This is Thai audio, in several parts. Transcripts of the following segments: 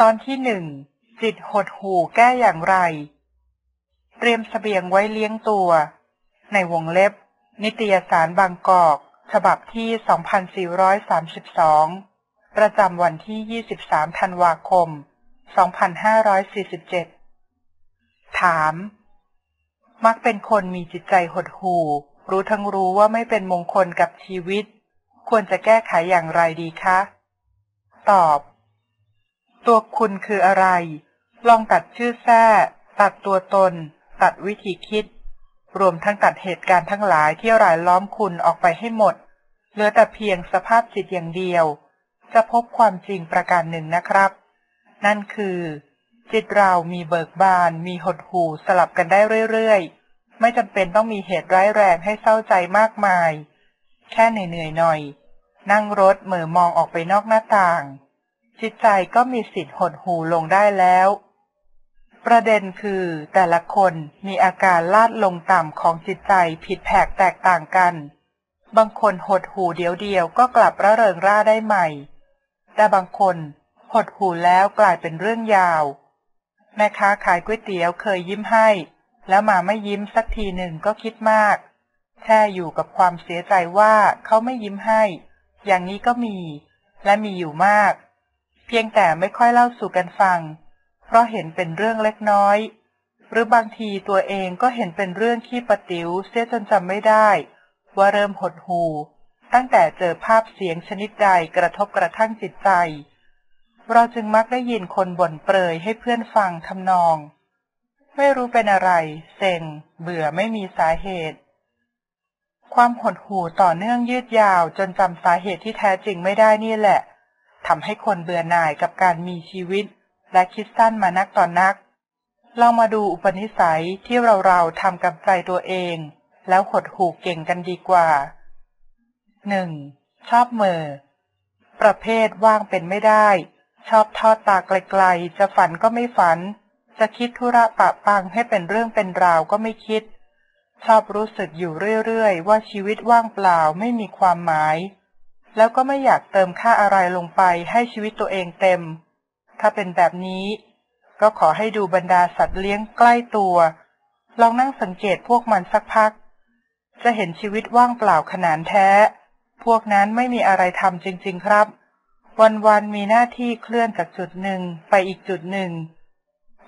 ตอนที่หนึ่งจิตหดหูแก้อย่างไร เตรียมสเสบียงไว้เลี้ยงตัว ในวงเล็บ นิตยสารบางกอก ฉบับที่ 2432 ประจำวันที่ 23 ธันวาคม 2547 ถาม มักเป็นคนมีจิตใจหดหู่ รู้ทั้งรู้ว่าไม่เป็นมงคลกับชีวิต ควรจะแก้ไขอย่างไรดีคะ ตอบ ตัวคุณคืออะไร ลองตัดชื่อแท้ ตัดตัวตน ตัดวิธีคิด รวมทั้งตัดเหตุการณ์ทั้งหลายที่รายล้อมคุณออกไปให้หมด เหลือแต่เพียงสภาพจิตอย่างเดียว จะพบความจริงประการหนึ่งนะครับ นั่นคือ จิตเรามีเบิกบาน มีหดหูสลับกันได้เรื่อยๆ ไม่จำเป็นต้องมีเหตุร้ายแรงให้เศร้าใจมากมาย แค่เหนื่อยๆหน่อย นั่งรถเหม่อมองออกไปนอกหน้าต่าง จิตใจก็มีสิทธิ์หดหูลงได้แล้ว ประเด็นคือแต่ละคนมีอาการลาดลงต่ำของจิตใจผิดแผกแตกต่างกัน บางคนหดหูเดียวเดียวก็กลับระเริงร่าได้ใหม่ แต่บางคนหดหูแล้วกลายเป็นเรื่องยาว แม่ค้าขายก๋วยเตี๋ยวเคยยิ้มให้ แล้วมาไม่ยิ้มสักทีหนึ่งก็คิดมาก แค่อยู่กับความเสียใจว่าเขาไม่ยิ้มให้ อย่างนี้ก็มี และมีอยู่มาก เพียงแต่ไม่ค่อยเล่าสู่กันฟัง เพราะเห็นเป็นเรื่องเล็กน้อย หรือบางทีตัวเองก็เห็นเป็นเรื่องขี้ปะติ๋วเสียจนจำไม่ได้ ว่าเริ่มหดหูตั้งแต่เจอภาพเสียงชนิดใดกระทบกระทั่งจิตใจ เราจึงมักได้ยินคนบ่นเปรยให้เพื่อนฟังทำนอง ไม่รู้เป็นอะไร เซ็ง เบื่อไม่มีสาเหตุ ความหดหูต่อเนื่องยืดยาวจนจำสาเหตุที่แท้จริงไม่ได้นี่แหละ ทำให้คนเบื่อหน่ายกับการมีชีวิต และคิดสั้นมานักต่อนนัก ลองมาดูอุปนิสัยที่เราเราทำกับใจตัวเอง แล้วหดหูเก่งกันดีกว่า 1. ชอบเมอประเภทว่างเป็นไม่ได้ ชอบทอดตาไกลๆ จะฝันก็ไม่ฝัน จะคิดธุระปะปังให้เป็นเรื่องเป็นราวก็ไม่คิด ชอบรู้สึกอยู่เรื่อยๆ ว่าชีวิตว่างเปล่าไม่มีความหมาย แล้วก็ไม่อยากเติมค่าอะไรลงไปให้ชีวิตตัวเองเต็ม ถ้าเป็นแบบนี้ ก็ขอให้ดูบรรดาสัตว์เลี้ยงใกล้ตัว ลองนั่งสังเกตพวกมันสักพัก จะเห็นชีวิตว่างเปล่าขนานแท้ พวกนั้นไม่มีอะไรทำจริง ๆ ครับ วันๆมีหน้าที่เคลื่อนจากจุดหนึ่งไปอีกจุดหนึ่ง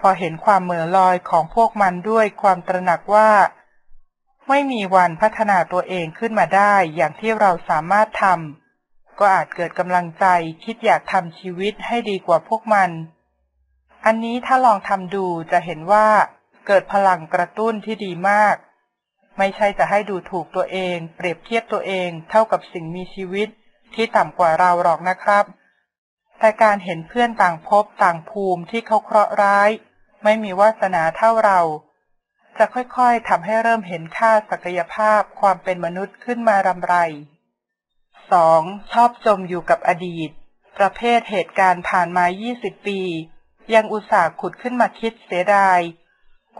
พอเห็นความเหม่อลอยของพวกมันด้วยความตระหนักว่าไม่มีวันพัฒนาตัวเองขึ้นมาได้อย่างที่เราสามารถทำ ก็อาจเกิดกำลังใจคิดอยากทำชีวิตให้ดีกว่าพวกมัน อันนี้ถ้าลองทำดูจะเห็นว่าเกิดพลังกระตุ้นที่ดีมาก ไม่ใช่จะให้ดูถูกตัวเอง เปรียบเทียบตัวเองเท่ากับสิ่งมีชีวิตที่ต่ำกว่าเราหรอกนะครับ แต่การเห็นเพื่อนต่างพบต่างภูมิที่เขาเคราะห์ร้าย ไม่มีวาสนาเท่าเรา จะค่อยๆทำให้เริ่มเห็นค่าศักยภาพความเป็นมนุษย์ขึ้นมารำไร สองชอบจมอยู่กับอดีต ประเภทเหตุการณ์ผ่านมา 20 ปี ยังอุตส่าห์ขุดขึ้นมาคิดเสียดาย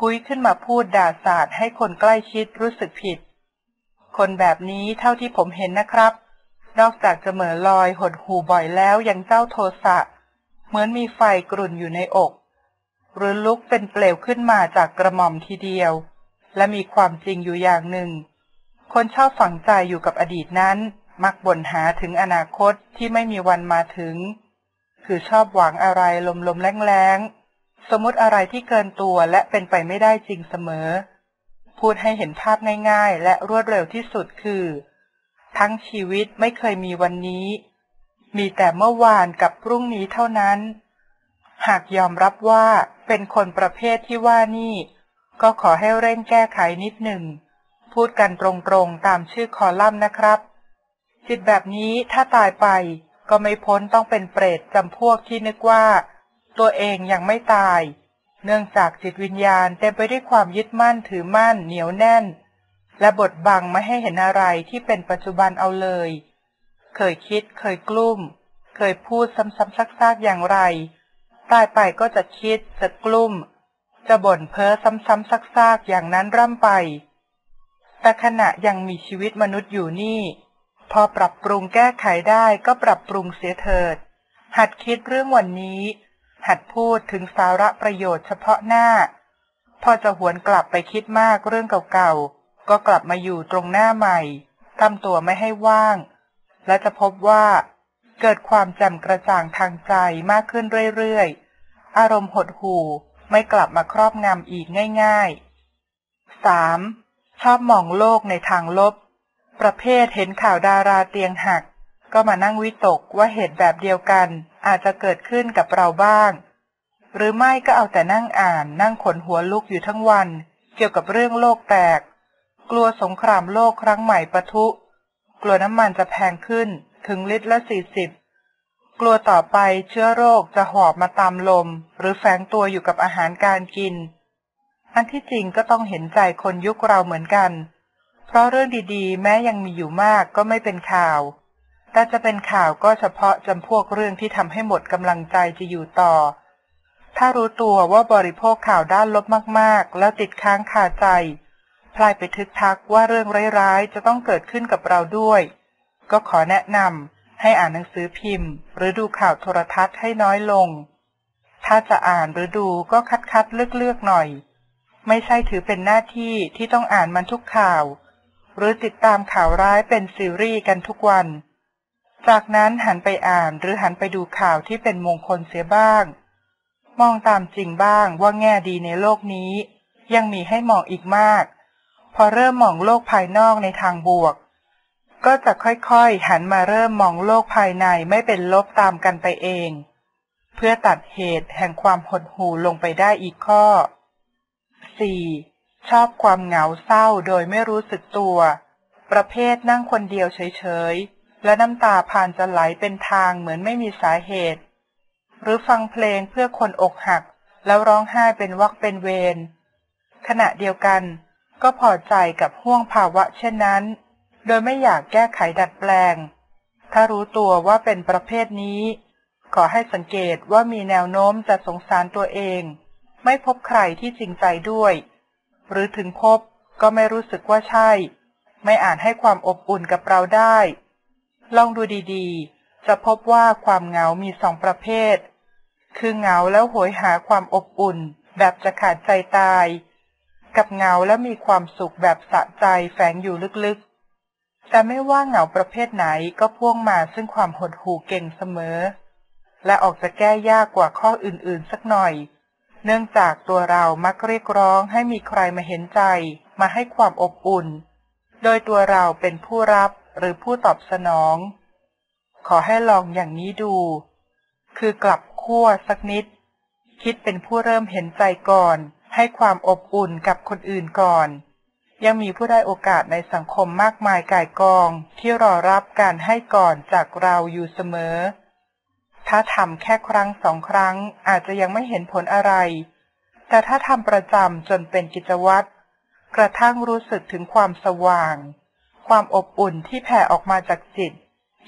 คุยขึ้นมาพูดด่าศาสตร์ให้คนใกล้ชิดรู้สึกผิด คนแบบนี้เท่าที่ผมเห็นนะครับ นอกจากจะเหม่อลอยหดหูบ่อยแล้วยังเจ้าโทสะ เหมือนมีไฟกรุ่นอยู่ในอก หรือลุกเป็นเปลวขึ้นมาจากกระหม่อมทีเดียว และมีความจริงอยู่อย่างหนึ่ง คนชอบฝังใจอยู่กับอดีตนั้น มักบ่นหาถึงอนาคตที่ไม่มีวันมาถึง คือชอบหวังอะไรลมๆแรงๆ สมมติอะไรที่เกินตัวและเป็นไปไม่ได้จริงเสมอ พูดให้เห็นภาพง่ายๆ และรวดเร็วที่สุดคือ ทั้งชีวิตไม่เคยมีวันนี้ มีแต่เมื่อวานกับพรุ่งนี้เท่านั้น หากยอมรับว่าเป็นคนประเภทที่ว่านี่ ก็ขอให้เร่งแก้ไขนิดหนึ่ง พูดกันตรงๆตามชื่อคอลัมน์นะครับ จิตแบบนี้ถ้าตายไปก็ไม่พ้นต้องเป็นเปรตจำพวกที่นึกว่า ตัวเองยังไม่ตาย เนื่องจากจิตวิญญาณเต็มไปด้วยความยึดมั่นถือมั่นเหนียวแน่น และบดบังไม่ให้เห็นอะไรที่เป็นปัจจุบันเอาเลย เคยคิดเคยกลุ้ม เคยพูดซ้ำๆซักๆอย่างไร ตายไปก็จะคิดจะกลุ้ม จะบ่นเพ้อซ้ำๆซักๆอย่างนั้นร่ำไป แต่ขณะยังมีชีวิตมนุษย์อยู่นี่ พอปรับปรุงแก้ไขได้ก็ปรับปรุงเสียเถิด หัดคิดเรื่องวันนี้ หัดพูดถึงสาระประโยชน์เฉพาะหน้า พอจะหวนกลับไปคิดมากเรื่องเก่าๆ ก็กลับมาอยู่ตรงหน้าใหม่ทำตัวไม่ให้ว่าง และจะพบว่า เกิดความแจ่มกระจ่างทางใจมากขึ้นเรื่อยๆ อารมณ์หดหู่ไม่กลับมาครอบงำอีกง่าย ๆ 3. ชอบมองโลกในทางลบ ประเภทเห็นข่าวดาราเตียงหัก ก็มานั่งวิตกว่าเหตุแบบเดียวกันอาจจะเกิดขึ้นกับเราบ้าง หรือไม่ก็เอาแต่นั่งอ่าน นั่งขนหัวลุกอยู่ทั้งวัน เกี่ยวกับเรื่องโลกแตก กลัวสงครามโลกครั้งใหม่ปะทุ กลัวน้ำมันจะแพงขึ้นถึงลิตรละสี่สิบกลัวต่อไปเชื้อโรคจะหอบมาตามลม หรือแฝงตัวอยู่กับอาหารการกิน อันที่จริงก็ต้องเห็นใจคนยุคเราเหมือนกัน เพราะเรื่องดีๆ แม้ยังมีอยู่มากก็ไม่เป็นข่าว แต่จะเป็นข่าวก็เฉพาะจำพวกเรื่องที่ทำให้หมดกำลังใจจะอยู่ต่อ ถ้ารู้ตัวว่าบริโภคข่าวด้านลบมากๆ แล้วติดค้างคาใจพลายไปทึกทักว่าเรื่องร้ายๆ จะต้องเกิดขึ้นกับเราด้วย ก็ขอแนะนำให้อ่านหนังสือพิมพ์ หรือดูข่าวโทรทัศน์ให้น้อยลง ถ้าจะอ่านหรือดูก็คัดคัดเลือกเลือกหน่อย ไม่ใช่ถือเป็นหน้าที่ที่ต้องอ่านมันทุกข่าว หรือติดตามข่าวร้ายเป็นซีรีส์กันทุกวัน จากนั้นหันไปอ่านหรือหันไปดูข่าวที่เป็นมงคลเสียบ้าง มองตามจริงบ้างว่าแง่ดีในโลกนี้ ยังมีให้มองอีกมาก พอเริ่มมองโลกภายนอกในทางบวก ก็จะค่อยๆหันมาเริ่มมองโลกภายในไม่เป็นลบตามกันไปเอง เพื่อตัดเหตุแห่งความหดหู่ลงไปได้อีกข้อ 4. ชอบความเหงาเศร้าโดยไม่รู้สึกตัว ประเภทนั่งคนเดียวเฉยๆ และน้ำตาผ่านจะไหลเป็นทางเหมือนไม่มีสาเหตุ หรือฟังเพลงเพื่อคนอกหัก แล้วร้องไห้เป็นวักเป็นเวรขณะเดียวกัน ก็พอใจกับห่วงภาวะเช่นนั้น โดยไม่อยากแก้ไขดัดแปลง ถ้ารู้ตัวว่าเป็นประเภทนี้ ขอให้สังเกตว่ามีแนวโน้มจะสงสารตัวเอง ไม่พบใครที่จริงใจด้วย หรือถึงพบก็ไม่รู้สึกว่าใช่ ไม่อาจให้ความอบอุ่นกับเราได้ ลองดูดีๆ จะพบว่าความเหงามีสองประเภท คือเหงาแล้วโหยหาความอบอุ่น แบบจะขาดใจตาย กับเหงาแล้วมีความสุขแบบสะใจแฝงอยู่ลึกๆ แต่ไม่ว่าเหงาประเภทไหนก็พ่วงมาซึ่งความหดหู่เก่งเสมอ และออกจะแก้ยากกว่าข้ออื่นๆ สักหน่อย เนื่องจากตัวเรามักเรียกร้องให้มีใครมาเห็นใจ มาให้ความอบอุ่น โดยตัวเราเป็นผู้รับหรือผู้ตอบสนอง ขอให้ลองอย่างนี้ดู คือกลับขั้วสักนิด คิดเป็นผู้เริ่มเห็นใจก่อน ให้ความอบอุ่นกับคนอื่นก่อน ยังมีผู้ได้โอกาสในสังคมมากมายก่ายกองที่รอรับการให้ก่อนจากเราอยู่เสมอ ถ้าทำแค่ครั้งสองครั้งอาจจะยังไม่เห็นผลอะไร แต่ถ้าทำประจำจนเป็นกิจวัตรกระทั่งรู้สึกถึงความสว่าง ความอบอุ่นที่แผ่ออกมาจากจิต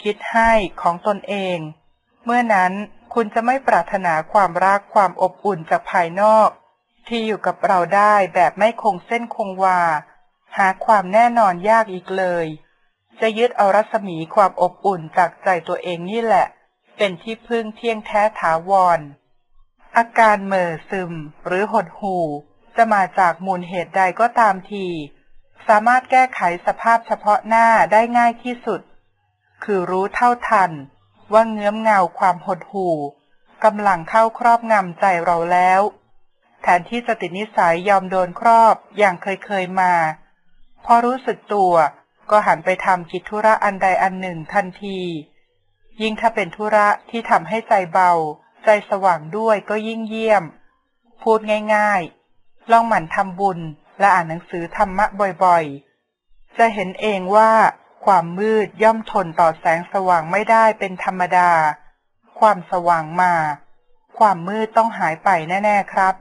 คิดให้ของตนเอง เมื่อนั้นคุณจะไม่ปรารถนาความรักความอบอุ่นจากภายนอก ที่อยู่กับเราได้แบบไม่คงเส้นคงวา หาความแน่นอนยากอีกเลย จะยึดเอารัศมีความอบอุ่นจากใจตัวเองนี่แหละ เป็นที่พึ่งเที่ยงแท้ถาวร อาการเมื่อซึมหรือหดหู่ จะมาจากมูลเหตุใดก็ตามที สามารถแก้ไขสภาพเฉพาะหน้าได้ง่ายที่สุด คือรู้เท่าทัน ว่าเงื้อมเงาความหดหู่กำลังเข้าครอบงำใจเราแล้ว แทนที่จะติดนิสัยยอมโดนครอบอย่างเคยเคยมา พอรู้สึกตัวก็หันไปทำกิจธุระอันใดอันหนึ่งทันที ยิ่งถ้าเป็นธุระที่ทำให้ใจเบา ใจสว่างด้วยก็ยิ่งเยี่ยม พูดง่ายๆ ลองหมั่นทำบุญและอ่านหนังสือธรรมะบ่อยๆ จะเห็นเองว่าความมืดย่อมทนต่อแสงสว่างไม่ได้เป็นธรรมดา ความสว่างมา ความมืดต้องหายไปแน่ ๆ ครับ